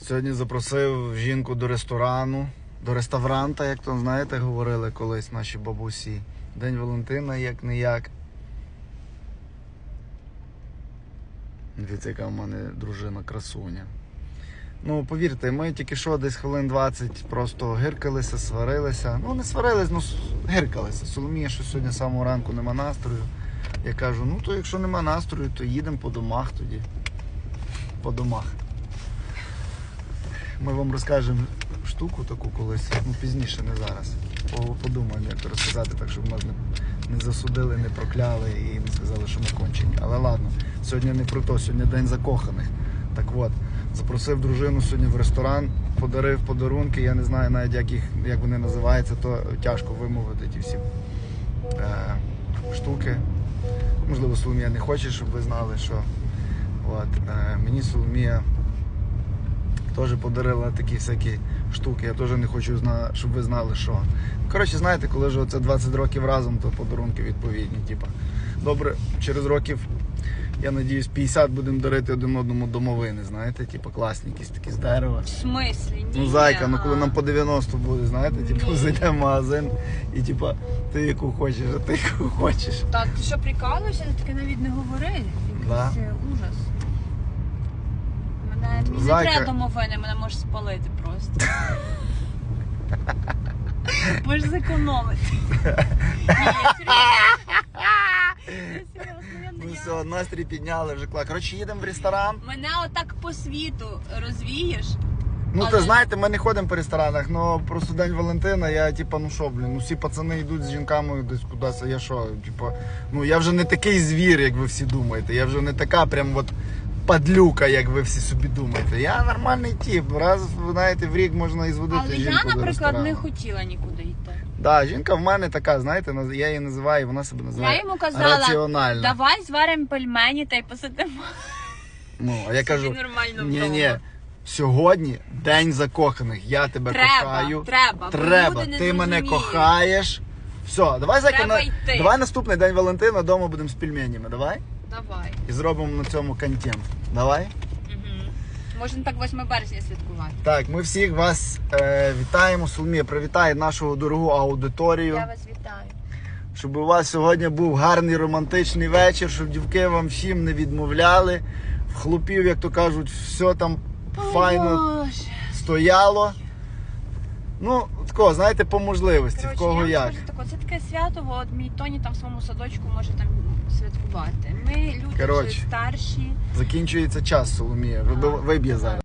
Сьогодні запросив жінку до ресторану, до реставранта, як то знаєте, говорили колись наші бабусі. День Валентина, як не як. Дивіться, яка в мене дружина красуня. Ну, повірте, ми тільки що десь хвилин 20 просто гиркалися, сварилися. Ну, не сварились, ну гиркалися. Соломія, що сьогодні з самого ранку нема настрою. Я кажу, ну то якщо нема настрою, то їдемо по домах тоді. По домах. Ми вам розкажемо штуку таку колись, ну пізніше, не зараз. Подумаємо, як то розказати, так щоб нас не, засудили, не прокляли і не сказали, що ми кончені. Але ладно, сьогодні не про то, сьогодні день закоханих. Так от, запросив дружину сьогодні в ресторан, подарив подарунки. Я не знаю навіть, як їх як вони називаються, то тяжко вимовити ті всі е, штуки. Можливо, Соломія не хоче, щоб ви знали, що от, е, мені Соломія теж подарила такі всякі штуки. Я теж не хочу, щоб ви знали, що. Коротше, знаєте, коли вже оце 20 років разом, то подарунки відповідні. Типа. Добре, через років, я надіюсь, 50 будемо дарити один одному домовини, знаєте, типу класні, якісь такі з дерева. В смислі? Ні. Ну, зайка, ну коли нам по 90 буде, знаєте, типу, Ні. зайдемо в магазин і типу, ти яку хочеш, а ти яку хочеш. Так, ти що прикалуєшся? Таке навіть не говори. Якийсь Да. е, ужас. Мені не Зайка. треба домовини, мене можеш спалити просто. Можеш зекономити. Ні, я серйозно. Я серйозно, я не Ну я. все, настрій підняли вже клас. Коротше, їдемо в ресторан. Мене отак по світу розвієш. Ну, Але- ти знаєте, ми не ходимо по ресторанах, але просто День Валентина, я типа, ну що, блін, ну всі пацани йдуть з жінками десь кудись, а я що, типа, ну я вже не такий звір, як ви всі думаєте. Я вже не така прям от падлюка, як ви всі собі думаєте. Я нормальний тип. Раз, знаєте, в рік можна і зводити Але жінку я, до наприклад, ресторану. не хотіла нікуди йти. Да, жінка в мене така, знаєте, наз- я її називаю, вона себе називає Я йому казала, раціональна. давай зваримо пельмені та й посидимо. Ну, а я кажу, Собі нормально ні, вдома. ні, сьогодні день закоханих. Я тебе Треба, кохаю. треба, бо Треба. люди не Ти мене зрозуміють. кохаєш. Все, давай зайка, Треба на... йти. давай наступний день Валентина вдома будемо з пельменями. Давай? Давай. І зробимо на цьому контент. Давай? Угу. Можна так 8 березня святкувати. Так, ми всіх вас е, вітаємо. Соломія, привітай нашу дорогу аудиторію. Я вас вітаю. Щоб у вас сьогодні був гарний романтичний вечір, щоб дівки вам всім не відмовляли. В хлопів, як то кажуть, все там файно Боже. стояло. Ну, такого, знаєте, по можливості, в кого я вам як. скажу тако, це таке свято, бо от мій Тоні там в своєму садочку може там святкувати. Ми люди Коротше. вже старші. Закінчується час, Соломія. Виби- Виб'є зараз.